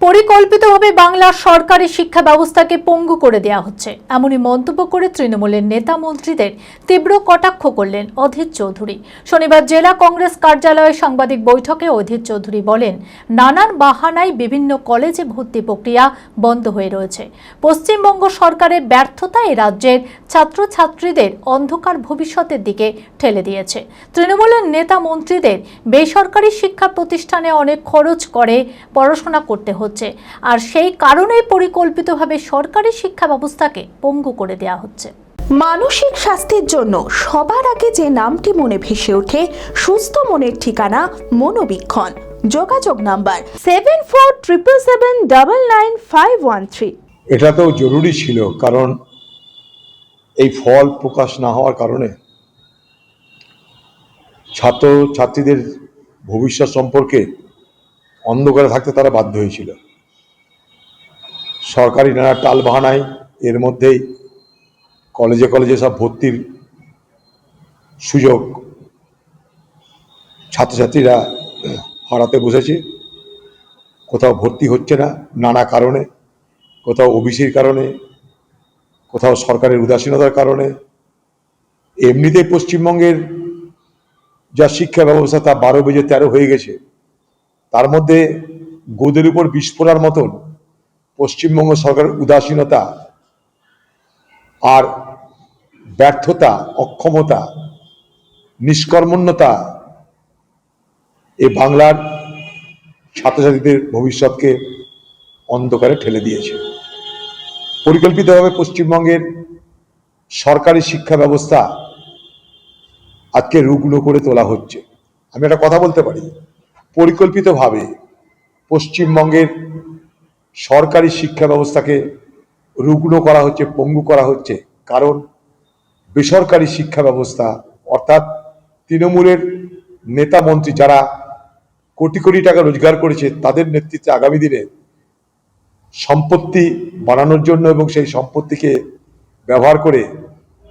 পরিকল্পিতভাবে বাংলার সরকারি শিক্ষা ব্যবস্থাকে পঙ্গু করে দেওয়া হচ্ছে। এমনই মন্তব্য করে তৃণমূলের নেতা মন্ত্রীদের তীব্র কটাক্ষ করলেন অধীর চৌধুরী। শনিবার জেলা কংগ্রেস কার্যালয়ে সাংবাদিক বৈঠকে অধীর চৌধুরী বলেন, নানান বাহানায় বিভিন্ন কলেজে ভর্তি প্রক্রিয়া বন্ধ হয়ে রয়েছে। পশ্চিমবঙ্গ সরকারের ব্যর্থতা এই রাজ্যের ছাত্রছাত্রীদের অন্ধকার ভবিষ্যতের দিকে ঠেলে দিয়েছে। তৃণমূলের নেতা মন্ত্রীদের বেসরকারি শিক্ষা প্রতিষ্ঠানে অনেক খরচ করে পড়াশোনা করতে হচ্ছে। আর সেই কারণেই পরিকল্পিতভাবে সরকারি শিক্ষা ব্যবস্থাকে পঙ্গু করে দেওয়া হচ্ছে। মানসিক স্বাস্থ্যের জন্য সবার আগে যে নামটি মনে ভেসে ওঠে সুস্থ মনের ঠিকানা মনোবীক্ষণ। যোগাযোগ number seven four triple seven double nine five one three এটা তো জরুরি ছিল কারণ এই ফল প্রকাশ না হওয়ার কারণে ছাত্র ছাত্রীদের ভবিষ্যৎ সম্পর্কে অন্ধকারে থাকতে তারা বাধ্য হয়েছিল। সরকারি নানা টাল বাহানায় এর মধ্যেই কলেজে কলেজে সব ভর্তির সুযোগ ছাত্রছাত্রীরা হারাতে বসেছে। কোথাও ভর্তি হচ্ছে না নানা কারণে, কোথাও ওবিসির কারণে, কোথাও সরকারের উদাসীনতার কারণে। এমনিতেই পশ্চিমবঙ্গের যা শিক্ষা ব্যবস্থা তা বারো বেজে তেরো হয়ে গেছে। তার মধ্যে গোদের উপর বিস্ফোরার মতন পশ্চিমবঙ্গ সরকারের উদাসীনতা আর ব্যর্থতা, অক্ষমতা, নিষ্কর্মণ্যতা এই বাংলার ছাত্রছাত্রীদের ভবিষ্যৎকে অন্ধকারে ঠেলে দিয়েছে। পরিকল্পিতভাবে পশ্চিমবঙ্গের সরকারি শিক্ষা ব্যবস্থা আজকে রুগ্ন করে তোলা হচ্ছে। আমি একটা কথা বলতে পারি। পরিকল্পিতভাবে পশ্চিমবঙ্গের সরকারি শিক্ষা ব্যবস্থাকে রুগ্ন করা হচ্ছে, পঙ্গু করা হচ্ছে। কারণ বেসরকারি শিক্ষা ব্যবস্থা, অর্থাৎ তৃণমূলের নেতা মন্ত্রী যারা কোটি কোটি টাকা রোজগার করেছে, তাদের নেতৃত্বে আগামী দিনে সম্পত্তি বানানোর জন্য এবং সেই সম্পত্তিকে ব্যবহার করে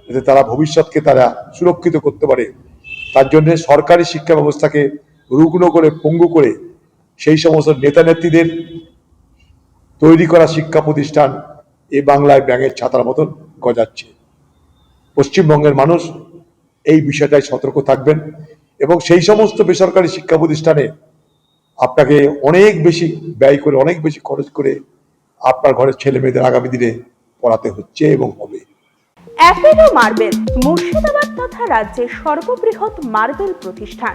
যাতে তারা ভবিষ্যৎকে তারা সুরক্ষিত করতে পারে, তার জন্য সরকারি শিক্ষা ব্যবস্থাকে রুগ্ন করে, পঙ্গু করে সেই সমস্ত নেতা নেত্রীদের তৈরি করা শিক্ষা প্রতিষ্ঠান এ বাংলায় ব্যাঙের ছাতার মতন গজাচ্ছে। পশ্চিমবঙ্গের মানুষ এই বিষয়টায় সতর্ক থাকবেন এবং সেই সমস্ত বেসরকারি শিক্ষা প্রতিষ্ঠানে আপনাকে অনেক বেশি ব্যয় করে, অনেক বেশি খরচ করে আপনার ঘরের ছেলে মেয়েদের আগামী দিনে পড়াতে হচ্ছে এবং হবে। অ্যাপেলো মার্বেল মুর্শিদাবাদ তথা রাজ্যের সর্ববৃহৎ মার্বেল প্রতিষ্ঠান।